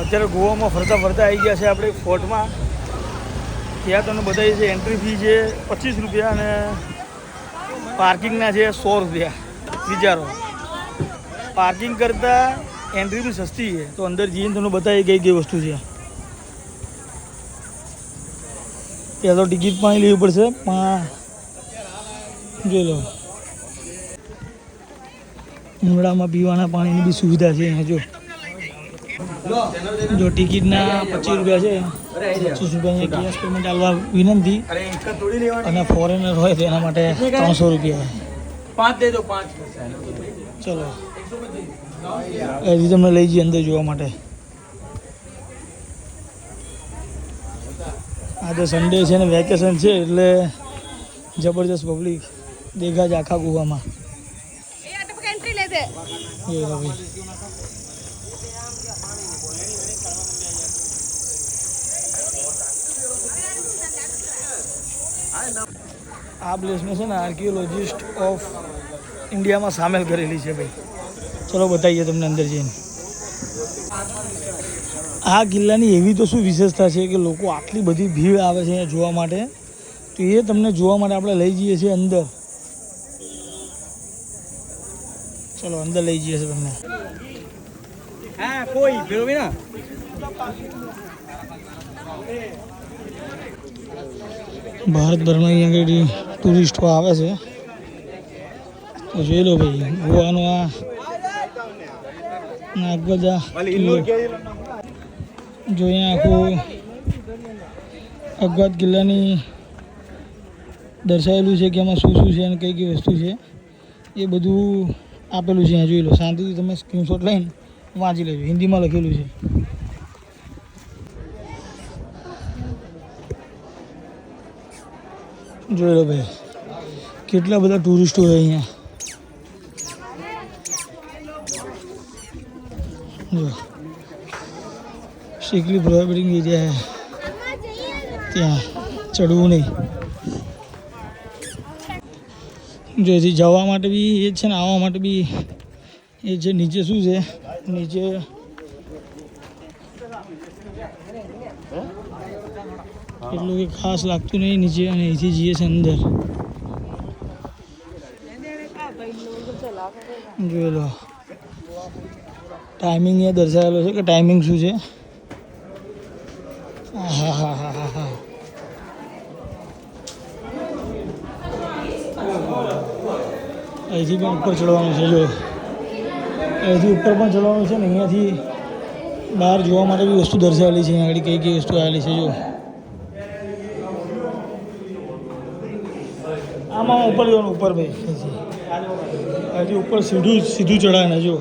અત્યારે ગોવામાં ફરતા ફરતા આવી ગયા છે આપણે ફોર્ટમાં. ત્યાં તમને બતાવી છે એન્ટ્રી ફી છે પચીસ રૂપિયા અને પાર્કિંગના છે સો રૂપિયા વિચારો પાર્કિંગ કરતાં એન્ટ્રી બી સસ્તી છે. તો અંદર જઈને તમને બતાવી કઈ કઈ વસ્તુ છે. ત્યાં તો ટિકિટ પણ લેવી પડશે, પણ જોઈ લો. ઉનાળામાં પીવાના પાણીની બી સુવિધા છે અહીંયા જો. જો ટિકિટના પચીસ રૂપિયા છે પચીસ રૂપિયાની કેશ પેમેન્ટ આલવા વિનંતી. અને ફોરેનર હોય તેના માટે ત્રણસો રૂપિયા. પાંચ દેજો પાંચ ચલો હજી તમને લઈ જઈએ અંદર જોવા માટે. આજે સન્ડે છે ને વેકેશન છે એટલે જબરજસ્ત પબ્લિક દેખા જ આખા ગુવામાં. એ રવિ આ પ્લેસને છે ને આર્કિયોલોજિસ્ટ ઓફ ઇન્ડિયામાં સામેલ કરેલી છે ભાઈ. ચલો બતાવીએ તમને અંદર જઈને. આ કિલ્લાની એવી તો શું વિશેષતા છે કે લોકો આટલી બધી ભીડ આવે છે અહીંયા જોવા માટે? તો એ તમને જોવા માટે આપણે લઈ જઈએ છીએ અંદર. ચલો, અંદર લઈ જઈએ છીએ તમને. હા, કોઈ ભારતભરમાં અહીંયા આગળ ટુરિસ્ટો આવે છે, તો જોઈ લો ભાઈ, ગોવાનો આ નાગબજા જો અહીંયા આખું અગવાદ કિલ્લાની દર્શાવેલું છે કે એમાં શું શું છે અને કઈ કઈ વસ્તુ છે, એ બધું આપેલું છે અહીંયા, જોઈ લો. શાંતિથી તમે સ્ક્રીનશોટ લઈને વાંચી લેજો. હિન્દીમાં લખેલું છે. જોઈ લો ભાઈ, કેટલા બધા ટુરિસ્ટો હોય અહીંયા. જો. શીખલી પ્રોહિબિટિંગ એરિયા ત્યાં ચડવું નહીં. જો જવા માટે બી એ છે ને, આવવા માટે બી એ છે નીચે શું છે, નીચે એટલું કંઈ ખાસ લાગતું નહીં, નીચે અને અહીંથી જઈએ છે અંદર. જોઈ લો. ટાઈમિંગ એ દર્શાવેલો છે કે ટાઈમિંગ શું છે? હા હા હા હા હા અહીંથી પણ ઉપર ચડવાનું છે જો અહીંથી ઉપર પણ ચડવાનું છે ને અહીંયાથી બહાર જોવા માટે બી વસ્તુ દર્શાવેલી છે, અહીંયા આગળ કઈ કઈ વસ્તુ આવેલી છે જો આમાં ઉપર જવાનું, ઉપર ભાઈ હજી ઉપર સીધું સીધું ચડાવે જો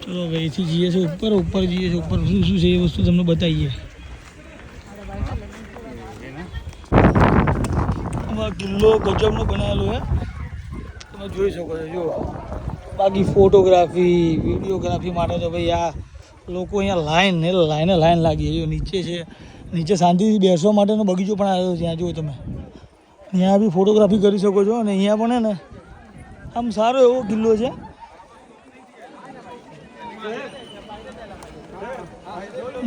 ચલો, અહીંથી જઈએ છીએ ઉપર ઉપર જઈએ છીએ ઉપર. શું શું છે એ વસ્તુ તમને બતાવીએ. આમાં કિલ્લો ગજબનો બનાવેલો છે. તમે જોઈ શકો છો જો બાકી ફોટોગ્રાફી વિડીયોગ્રાફી માટે તો ભાઈ આ લોકો અહીંયા લાઈન ને લાઈને લાઈન લાગી જો નીચે છે. નીચે શાંતિથી બેસવા માટેનો બગીચો પણ આવ્યો છે. ત્યાં જુઓ તમે. ત્યાં બી ફોટોગ્રાફી કરી શકો છો અને અહીંયા પણ ને આમ સારો એવો કિલ્લો છે.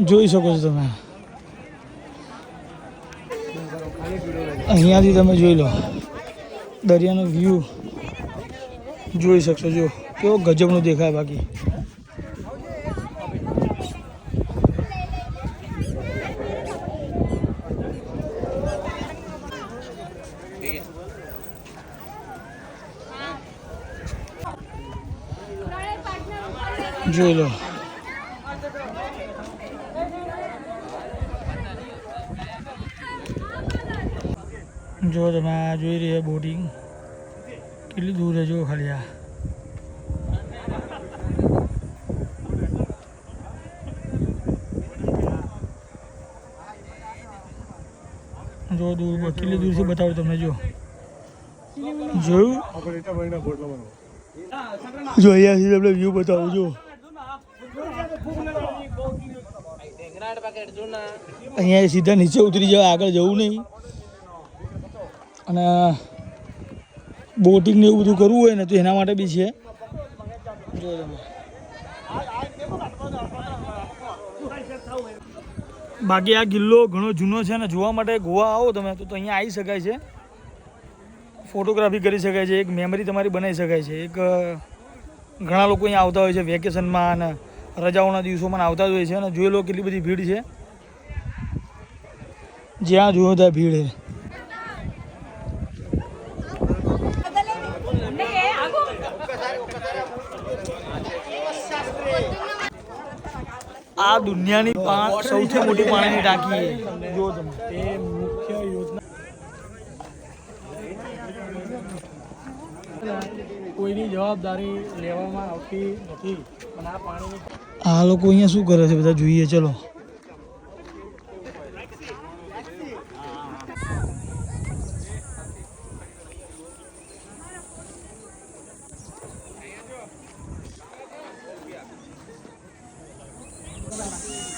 જોઈ શકો છો તમે. અહીંયાથી તમે જોઈ લો. દરિયાનો વ્યૂ જોઈ શકશો. જો કેવો ગજબનું દેખાય બાકી. જોઈ લો. જો તમે આ જોઈ રહ્યા બોટિંગ. કેટલી દૂર છે જો ખાલી આ. જો દૂર કેટલી દૂરથી બતાવું તમને જો. જોયું? જો અહીંયાથી તમને વ્યૂ બતાવું જો. અહીંયા સીધા નીચે ઉતરી જવા, આગળ જવું નહીં. અને બોટિંગ ને એવું બધું કરવું હોય ને તો એના માટે બી છે. બાકી આ કિલ્લો ઘણો જૂનો છે ને જોવા માટે ગોવા આવો તમે, તો અહીંયા આવી શકાય છે. ફોટોગ્રાફી કરી શકાય છે, એક મેમરી તમારી બનાવી શકાય છે. એક ઘણા લોકો અહીંયા આવતા હોય છે વેકેશનમાં અને રજાઓના દિવસોમાં આવતા જ હોય છે અને જોઈ લો કેટલી બધી ભીડ છે. જ્યાં જોયો ત્યાં ભીડ છે. આ દુનિયાની સૌથી મોટી પાણીની ટાંકી જો તમે જવાબદારી લેવામાં આવતી નથી અને આ પાણીની આ લોકો અહીંયા શું કરે છે બધા જોઈએ ચલો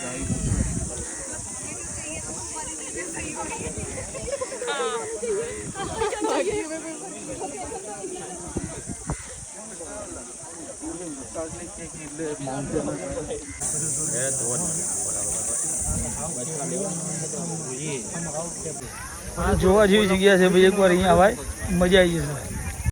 આ જોવા જેવી જગ્યા છે ભાઈ એકવાર અહીંયા આવાય. મજા આવી જશે.